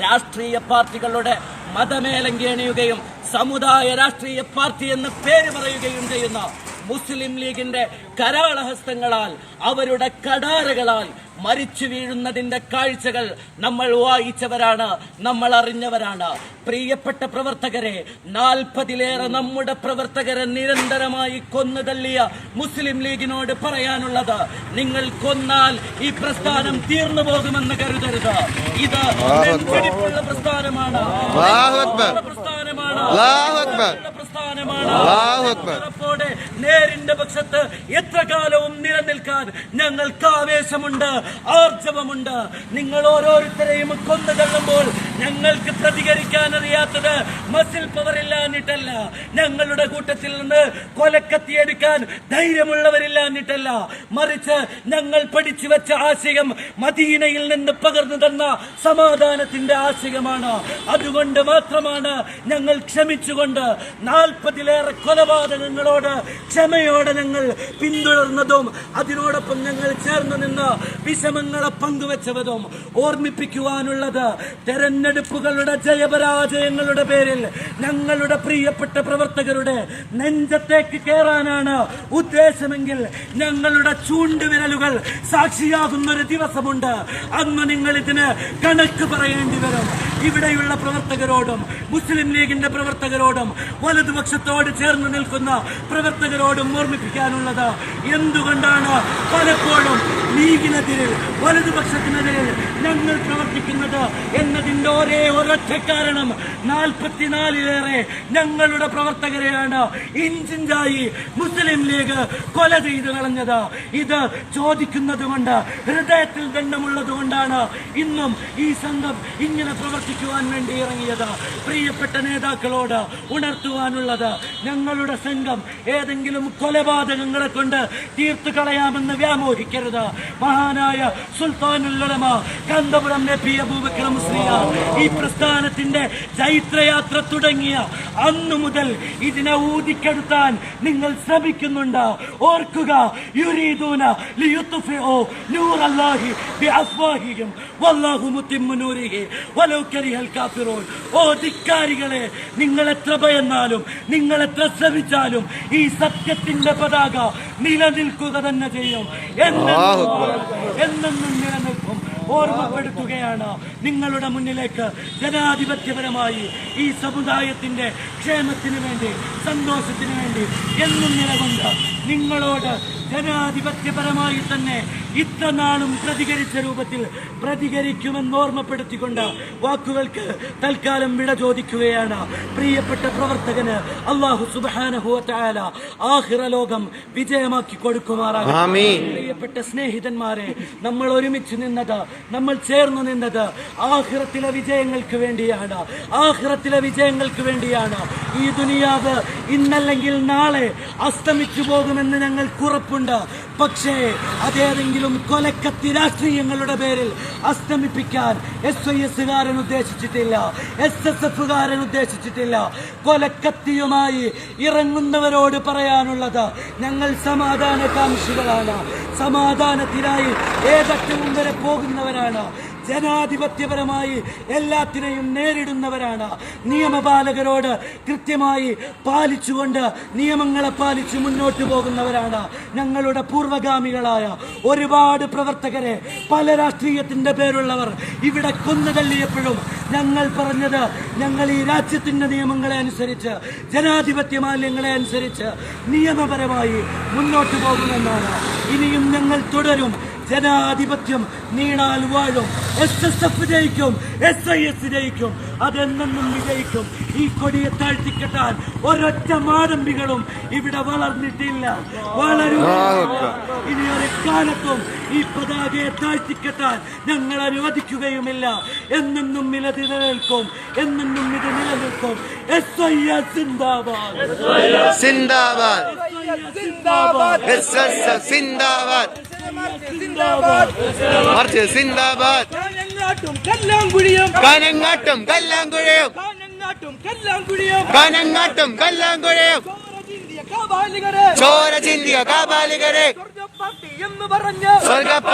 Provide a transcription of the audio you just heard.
രാഷ്ട്രീയ പാർട്ടികളുടെ മതമേലങ്കേണിയുകയും സമുദായ രാഷ്ട്രീയ പാർട്ടി എന്ന് പേര് പറയുകയും ചെയ്യുന്ന മുസ്ലിം ലീഗിന്റെ കരാളഹസ്തങ്ങളാൽ അവരുടെ കടാരകളാൽ മരിച്ചു വീഴുന്നതിന്റെ കാഴ്ചകൾ നമ്മൾ വായിച്ചവരാണ് നമ്മൾ അറിഞ്ഞവരാണ്. പ്രിയപ്പെട്ട പ്രവർത്തകരെ നാൽപ്പതിലേറെ നമ്മുടെ പ്രവർത്തകരെ നിരന്തരമായി കൊന്നു തള്ളിയ മുസ്ലിം ലീഗിനോട് പറയാനുള്ളത് നിങ്ങൾ കൊന്നാൽ ഈ പ്രസ്ഥാനം തീർന്നു പോകുമെന്ന് കരുതരുത്. ഇത് പ്രസ്ഥാനമാണ്. പ്രസ്ഥാനമാണ്. പ്രസ്ഥാനമാണ് ഉറപ്പോടെ നേരിന്റെ പക്ഷത്ത് എത്ര കാലവും നിലനിൽക്കാൻ ഞങ്ങൾക്ക് ആവേശമുണ്ട് ആർജവമുണ്ട്. നിങ്ങൾ ഓരോരുത്തരെയും കൊന്നു തള്ളുമ്പോൾ ഞങ്ങൾക്ക് പ്രതികരിക്കാൻ അറിയാത്തത് മസിൽ പവർ ഇല്ലാഞ്ഞിട്ടല്ല. ഞങ്ങളുടെ കൂട്ടത്തിൽ നിന്ന് കൊലക്കത്തിയെടുക്കാൻ ധൈര്യമുള്ളവരില്ലാഞ്ഞിട്ടല്ല. മറിച്ച് ഞങ്ങൾ പഠിച്ചു വെച്ച ആശയം മദീനയിൽ നിന്ന് പകർന്നു തന്ന സമാധാനത്തിന്റെ ആശയമാണ്. അതുകൊണ്ട് മാത്രമാണ് ഞങ്ങൾ ക്ഷമിച്ചുകൊണ്ട് നാൽപ്പതിലേറെ കൊലപാതകങ്ങളോട് ക്ഷമയോടെ ഞങ്ങൾ പിന്തുടർന്നതും അതിനോടൊപ്പം ഞങ്ങൾ ചേർന്ന് നിന്ന് വിഷമങ്ങളെ പങ്കുവച്ചതും ഓർമ്മിപ്പിക്കുവാനുള്ളത് തെരഞ്ഞെടുപ്പുകളുടെ ജയപരാജയങ്ങളുടെ പേരിൽ ഞങ്ങളുടെ പ്രിയപ്പെട്ട പ്രവർത്തകരുടെ നെഞ്ചത്തേക്ക് കയറാനാണ് ഉദ്ദേശമെങ്കിൽ ഞങ്ങളുടെ ചൂണ്ടുവിരലുകൾ സാക്ഷിയാകുന്ന ഒരു ദിവസമുണ്ട്. അന്ന് നിങ്ങൾ ഇതിന് കണക്ക് പറയേണ്ടി വരും. ഇവിടെയുള്ള പ്രവർത്തകരോടും മുസ്ലിം ലീഗിന്റെ പ്രവർത്തകരോടും വലതുപക്ഷത്തോട് ചേർന്ന് നിൽക്കുന്ന പ്രവർത്തകരോടും ഓർമ്മിപ്പിക്കാനുള്ളത് എന്തുകൊണ്ടാണ് പലപ്പോഴും ലീഗിനെതിരിൽ വലതുപക്ഷത്തിനെതിരിൽ ഞങ്ങൾ പ്രവർത്തിക്കുന്നത് എന്നതിന്റെ ഒരേ ഒരൊറ്റ കാരണം. നാൽപ്പത്തിനാലിലേറെ ഞങ്ങളുടെ പ്രവർത്തകരെയാണ് ഇഞ്ചിഞ്ചായി മുസ്ലിം ലീഗ് കൊല ചെയ്ത് കളഞ്ഞത്. ഇത് ചോദിക്കുന്നത് കൊണ്ട് ഹൃദയത്തിൽ ദണ്ഡമുള്ളത് കൊണ്ടാണ് ഇന്നും ഈ സംഘം ഇങ്ങനെ പ്രവർത്തിക്കുവാൻ വേണ്ടി ഇറങ്ങിയത്. പ്രിയപ്പെട്ട നേതാക്കളോട് ഉണർത്തുവാനുള്ളത് ഞങ്ങളുടെ സംഘം ഏതെങ്കിലും കൊലപാതകങ്ങളെ കൊണ്ട് തീർത്തു കളയാമെന്ന് വ്യാമോഹിക്കരുത്. മഹാനായ സുൽത്താനുള്ളമ കന്തപുരം നബി അബൂബക്കർ മുസ്ലിയാർ ഈ പ്രസ്ഥാനത്തിന്റെ ചൈത്രയാത്ര തുടങ്ങിയ അന്നു മുതൽ ഇതിനെ ഊതിക്കെടുത്താൻ നിങ്ങൾ ശ്രമിക്കുന്നുണ്ട്. ഓർക്കുക യുരീദൂന നൂർ അല്ലാഹി ബിഅഫ്വാഹിഹിം വല്ലാഹു മുത്തിമ്മു നൂരിഹി വലൗ കരിഹൽ കാഫിറൂൻ. ഓ ധിക്കാരികളെ നിങ്ങൾ എത്ര ഭയന്നാലും നിങ്ങൾ എത്ര ശ്രമിച്ചാലും ഈ സത്യത്തിന്റെ പതാക നിലനിൽക്കുക തന്നെ ചെയ്യും. എന്നെന്നും. എന്നെന്നും നിലനിൽക്കും. ഓർമ്മപ്പെടുത്തുകയാണ്. നിങ്ങളുടെ മുന്നിലേക്ക് ജനാധിപത്യപരമായി ഈ സമുദായത്തിന്റെ ക്ഷേമത്തിന് വേണ്ടി സന്തോഷത്തിന് വേണ്ടി എന്നും നിലകൊണ്ട് നിങ്ങളോട് ജനാധിപത്യപരമായി തന്നെ ഇത്ര നാളും പ്രതികരിച്ച രൂപത്തിൽ പ്രതികരിക്കുമെന്ന് ഓർമ്മപ്പെടുത്തിക്കൊണ്ട് വാക്കുകൾക്ക് തൽക്കാലം വിട ചോദിക്കുകയാണ്. പ്രിയപ്പെട്ട പ്രവർത്തകന് അള്ളാഹു സുബാനഹുല ആഹിറ ലോകം വിജയമാക്കി കൊടുക്കുമാറാകും. പ്രിയപ്പെട്ട സ്നേഹിതന്മാരെ നമ്മൾ ഒരുമിച്ച് നിന്നത് നമ്മൾ ചേർന്ന് നിന്നത് ആഹിറത്തിലെ വിജയങ്ങൾക്ക് വേണ്ടിയാണ്. ആഹിറത്തിലെ വിജയങ്ങൾക്ക് വേണ്ടിയാണ്. ഈ ദുനിയാവ് ഇന്നല്ലെങ്കിൽ നാളെ അസ്തമിച്ചു പോകുമെന്ന് ഞങ്ങൾക്ക് ഉറപ്പുണ്ട്. പക്ഷേ അതേതെങ്കിലും കൊലക്കത്തി രാഷ്ട്രീയങ്ങളുടെ പേരിൽ അസ്തമിപ്പിക്കാൻ എസ് ഐ എസുകാരൻ ഉദ്ദേശിച്ചിട്ടില്ല. എസ് എസ് എഫുകാരൻ ഉദ്ദേശിച്ചിട്ടില്ല. കൊലക്കത്തിയുമായി ഇറങ്ങുന്നവരോട് പറയാനുള്ളത് ഞങ്ങൾ സമാധാനകാംക്ഷികളാണ്. സമാധാനത്തിനായി ഏതറ്റവും വരെ പോകുന്നവരാണ്. ജനാധിപത്യപരമായി എല്ലാത്തിനെയും നേരിടുന്നവരാണ്. നിയമപാലകരോട് കൃത്യമായി പാലിച്ചുകൊണ്ട് നിയമങ്ങളെ പാലിച്ച് മുന്നോട്ട് പോകുന്നവരാണ് ഞങ്ങളുടെ പൂർവഗാമികളായ ഒരുപാട് പ്രവർത്തകരെ. പല രാഷ്ട്രീയത്തിന്റെ പേരുള്ളവർ ഇവിടെ കൊന്നു തള്ളിയപ്പോഴും ഞങ്ങൾ പറഞ്ഞത് ഞങ്ങൾ ഈ രാജ്യത്തിന്റെ നിയമങ്ങളെ അനുസരിച്ച് ജനാധിപത്യ മാലിന്യങ്ങളെ അനുസരിച്ച് നിയമപരമായി മുന്നോട്ട് പോകുമെന്നാണ്. ഇനിയും ഞങ്ങൾ തുടരും. ജനാധിപത്യം നീണാൽ വാഴും. എസ് എസ് എഫ് ജയിക്കും എസ് ഐ എസ് ജയിക്കും അതെന്നും വിജയിക്കും. ഈ കൊടിയെ താഴ്ത്തിക്കെട്ടാൻ ഒരൊറ്റ മാടമ്പികളും ഇവിടെ വളർന്നിട്ടില്ല. വളരും. ഇനി ഒരു കാലത്തും ഈ പതാകയെ താഴ്ത്തിക്കെട്ടാൻ ഞങ്ങൾ അനുവദിക്കുകയുമില്ല. എന്നെന്നും നിലനിൽക്കും എന്നെന്നും ഇത് നിലനിൽക്കും. എസ് ഐ എസ് സിന്ദാബാദ്. സിന്ദാബാദ്. സിന്ദാബാദ്. എസ് എസ് സിന്ദാബാദ്. മറിച്ച് സിന്ദാബാദ്. കാനങ്ങാട്ടും കല്ലാങ്കുഴിയും. കനങ്ങാട്ടും കല്ലാങ്കുഴയും. ചോര ചിന്തിയ കാബാലികരെ സ്വർഗപ്പാർട്ടി എന്ന് പറഞ്ഞ്. സ്വർഗപ്പ